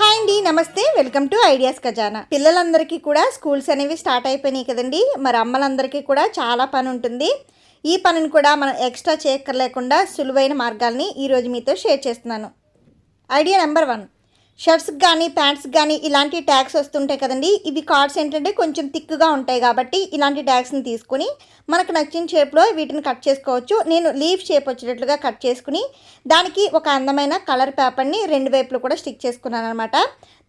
Hi అండి నమస్తే. Welcome to ideas ఖజానా. పిల్లలందరికీ కూడా స్కూల్స్ అనేవి స్టార్ట్ అయిపోయినాయి కదండి. మరి అమ్మలందరికీ కూడా చాలా పని ఉంటుంది. ఈ పనిని కూడా మనం ఎక్స్ట్రా చేయక్కర్లేకుండా సులువైన మార్గాల్ని ఈరోజు మీతో షేర్ చేస్తున్నాను. Idea number one. షర్ట్స్కి కానీ ప్యాంట్స్కి కానీ ఇలాంటి ట్యాగ్స్ వస్తుంటాయి కదండి. ఇవి కార్డ్స్ ఏంటంటే కొంచెం థిక్గా ఉంటాయి కాబట్టి ఇలాంటి ట్యాగ్స్ని తీసుకుని మనకు నచ్చిన షేప్లో వీటిని కట్ చేసుకోవచ్చు. నేను లీఫ్ షేప్ వచ్చేటట్లుగా కట్ చేసుకుని దానికి ఒక అందమైన కలర్ పేపర్ని రెండు వైపులు కూడా స్టిక్ చేసుకున్నాను అనమాట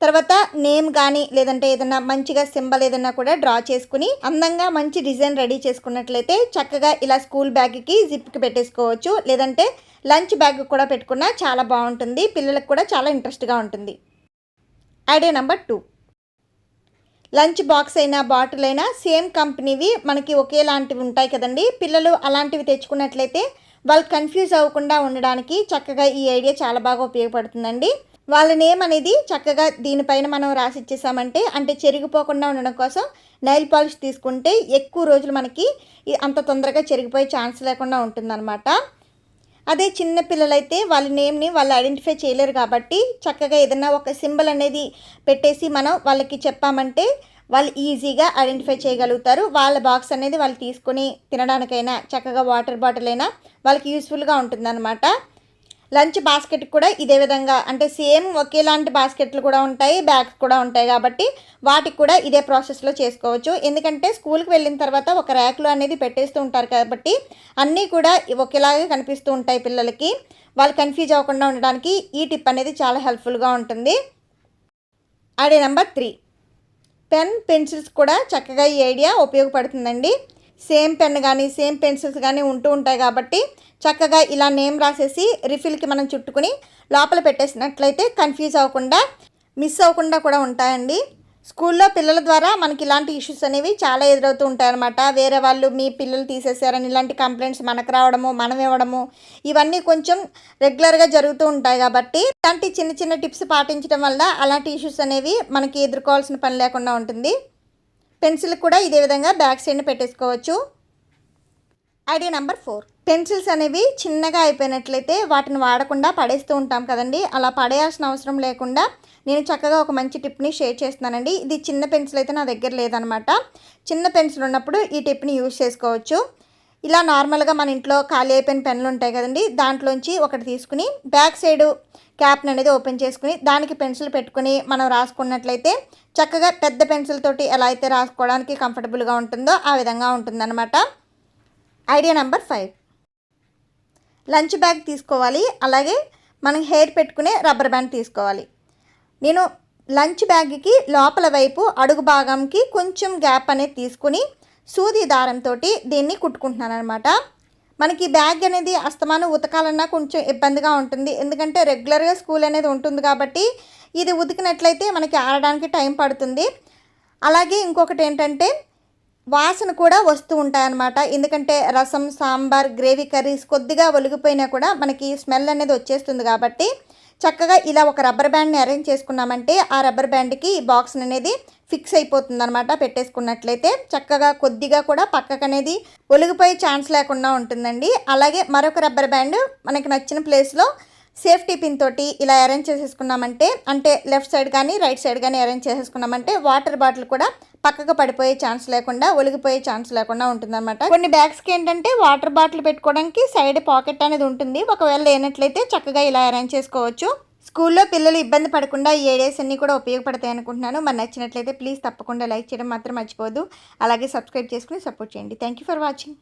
తర్వాత నేమ్ కానీ లేదంటే ఏదైనా మంచిగా సింబల్ ఏదైనా కూడా డ్రా చేసుకుని అందంగా మంచి డిజైన్ రెడీ చేసుకున్నట్లయితే చక్కగా ఇలా స్కూల్ బ్యాగ్కి జిప్కి పెట్టేసుకోవచ్చు. లేదంటే లంచ్ బ్యాగ్ కూడా పెట్టుకున్నా చాలా బాగుంటుంది. పిల్లలకు కూడా చాలా ఇంట్రెస్ట్గా ఉంటుంది. Idea number two. Lunch box అయినా బాటిల్ అయినా సేమ్ కంపెనీవి మనకి ఒకేలాంటివి ఉంటాయి కదండి. పిల్లలు అలాంటివి తెచ్చుకున్నట్లయితే వాళ్ళు కన్ఫ్యూజ్ అవ్వకుండా ఉండడానికి చక్కగా ఈ ఐడియా చాలా బాగా ఉపయోగపడుతుందండి. వాళ్ళ నేమ్ అనేది చక్కగా దీనిపైన మనం రాసి ఇచ్చేసామంటే అంటే చెరిగిపోకుండా ఉండడం కోసం నైల్ పాలిష్ తీసుకుంటే ఎక్కువ రోజులు మనకి అంత తొందరగా చెరిగిపోయే ఛాన్స్ లేకుండా ఉంటుందన్నమాట. అదే చిన్న పిల్లలైతే వాళ్ళ నేమ్ని వాళ్ళు ఐడెంటిఫై చేయలేరు కాబట్టి చక్కగా ఏదైనా ఒక సింబల్ అనేది పెట్టేసి మనం వాళ్ళకి చెప్పామంటే వాళ్ళు ఈజీగా ఐడెంటిఫై చేయగలుగుతారు. వాళ్ళ బాక్స్ అనేది వాళ్ళు తీసుకొని తినడానికైనా చక్కగా వాటర్ బాటిల్ అయినా వాళ్ళకి యూస్ఫుల్గా ఉంటుందన్నమాట. లంచ్ బాస్కెట్ కూడా ఇదే విధంగా. అంటే సేమ్ ఒకేలాంటి బాస్కెట్లు కూడా ఉంటాయి బ్యాగ్స్ కూడా ఉంటాయి కాబట్టి వాటికి కూడా ఇదే ప్రాసెస్లో చేసుకోవచ్చు. ఎందుకంటే స్కూల్కి వెళ్ళిన తర్వాత ఒక ర్యాక్లో అనేది పెట్టేస్తూ ఉంటారు కాబట్టి అన్నీ కూడా ఒకేలాగే కనిపిస్తూ ఉంటాయి పిల్లలకి. వాళ్ళు కన్ఫ్యూజ్ అవ్వకుండా ఉండడానికి ఈ టిప్ అనేది చాలా హెల్ప్ఫుల్గా ఉంటుంది. అడే నెంబర్ త్రీ. పెన్ పెన్సిల్స్ కూడా చక్కగా ఈ ఐడియా ఉపయోగపడుతుందండి. సేమ్ పెన్ కానీ సేమ్ పెన్సిల్స్ కానీ ఉంటూ ఉంటాయి కాబట్టి చక్కగా ఇలా నేమ్ రాసేసి రిఫిల్కి మనం చుట్టుకుని లోపల పెట్టేసినట్లయితే కన్ఫ్యూజ్ అవ్వకుండా మిస్ అవ్వకుండా కూడా ఉంటాయండి. స్కూల్లో పిల్లల ద్వారా మనకి ఇలాంటి ఇష్యూస్ అనేవి చాలా ఎదురవుతూ ఉంటాయన్నమాట. వేరే వాళ్ళు మీ పిల్లలు తీసేసారని ఇలాంటి కంప్లైంట్స్ మనకు రావడము మనం ఇవ్వడము ఇవన్నీ కొంచెం రెగ్యులర్గా జరుగుతూ ఉంటాయి కాబట్టి ఇలాంటి చిన్న చిన్న టిప్స్ పాటించడం వల్ల అలాంటి ఇష్యూస్ అనేవి మనకి ఎదుర్కోవాల్సిన పని లేకుండా ఉంటుంది. పెన్సిల్ కూడా ఇదే విధంగా బ్యాక్ సైడ్ని పెట్టేసుకోవచ్చు. Idea number four. పెన్సిల్స్ అనేవి చిన్నగా అయిపోయినట్లయితే వాటిని వాడకుండా పడేస్తూ ఉంటాం కదండి. అలా పడేయాల్సిన అవసరం లేకుండా నేను చక్కగా ఒక మంచి టిప్ని షేర్ చేస్తున్నానండి. ఇది చిన్న పెన్సిల్ అయితే నా దగ్గర లేదనమాట. చిన్న పెన్సిల్ ఉన్నప్పుడు ఈ టిప్ని యూజ్ చేసుకోవచ్చు. ఇలా నార్మల్గా మన ఇంట్లో ఖాళీ అయిపోయిన పెన్నులు ఉంటాయి కదండి దాంట్లోంచి ఒకటి తీసుకుని బ్యాక్ సైడ్ క్యాప్ని అనేది ఓపెన్ చేసుకుని దానికి పెన్సిల్ పెట్టుకుని మనం రాసుకున్నట్లయితే చక్కగా పెద్ద పెన్సిల్ తోటి ఎలా అయితే రాసుకోవడానికి కంఫర్టబుల్గా ఉంటుందో ఆ విధంగా ఉంటుందన్నమాట. Idea number five. Lunch bag తీసుకోవాలి అలాగే మనం హెయిర్ పెట్టుకునే రబ్బర్ బ్యాండ్ తీసుకోవాలి. నేను లంచ్ బ్యాగ్కి లోపల వైపు అడుగు భాగంకి కొంచెం గ్యాప్ అనేది తీసుకుని సూది దారంతో దీన్ని కుట్టుకుంటున్నాను అనమాట మనకి బ్యాగ్ అనేది అస్తమానం ఉతకాలన్నా కొంచెం ఇబ్బందిగా ఉంటుంది. ఎందుకంటే రెగ్యులర్గా స్కూల్ అనేది ఉంటుంది కాబట్టి ఇది ఉతికినట్లయితే మనకి ఆరడానికి టైం పడుతుంది. అలాగే ఇంకొకటి ఏంటంటే వాసన కూడా వస్తూ ఉంటాయన్నమాట. ఎందుకంటే రసం సాంబార్ గ్రేవీ కర్రీస్ కొద్దిగా ఒలిగిపోయినా కూడా మనకి స్మెల్ అనేది వచ్చేస్తుంది కాబట్టి చక్కగా ఇలా ఒక రబ్బర్ బ్యాండ్ని అరేంజ్ చేసుకున్నామంటే ఆ రబ్బర్ బ్యాండ్కి ఈ బాక్స్ అనేది ఫిక్స్ అయిపోతుంది అనమాట పెట్టేసుకున్నట్లయితే. చక్కగా కొద్దిగా కూడా పక్కకు అనేది ఒలిగిపోయే ఛాన్స్ లేకుండా ఉంటుందండి. అలాగే మరొక రబ్బర్ బ్యాండ్ మనకి నచ్చిన ప్లేస్లో సేఫ్టీ పిన్ తోటి ఇలా అరేంజ్ చేసేసుకున్నామంటే అంటే లెఫ్ట్ సైడ్ కానీ రైట్ సైడ్ కానీ అరేంజ్ చేసేసుకున్నామంటే వాటర్ బాటిల్ కూడా పక్కకు పడిపోయే ఛాన్స్ లేకుండా ఒలిగిపోయే ఛాన్స్ లేకుండా ఉంటుందన్నమాట. కొన్ని బ్యాగ్స్కి ఏంటంటే వాటర్ బాటిల్ పెట్టుకోవడానికి సైడ్ పాకెట్ అనేది ఉంటుంది. ఒకవేళ లేనట్లయితే చక్కగా ఇలా అరేంజ్ చేసుకోవచ్చు. స్కూల్లో పిల్లలు ఇబ్బంది పడకుండా ఈ ఐడియాస్ అన్నీ కూడా ఉపయోగపడతాయి అనుకుంటున్నాను. మరి నచ్చినట్లయితే ప్లీజ్ తప్పకుండా లైక్ చేయడం మాత్రం మర్చిపోదు అలాగే సబ్స్క్రైబ్ చేసుకుని సపోర్ట్ చేయండి. Thank you for watching.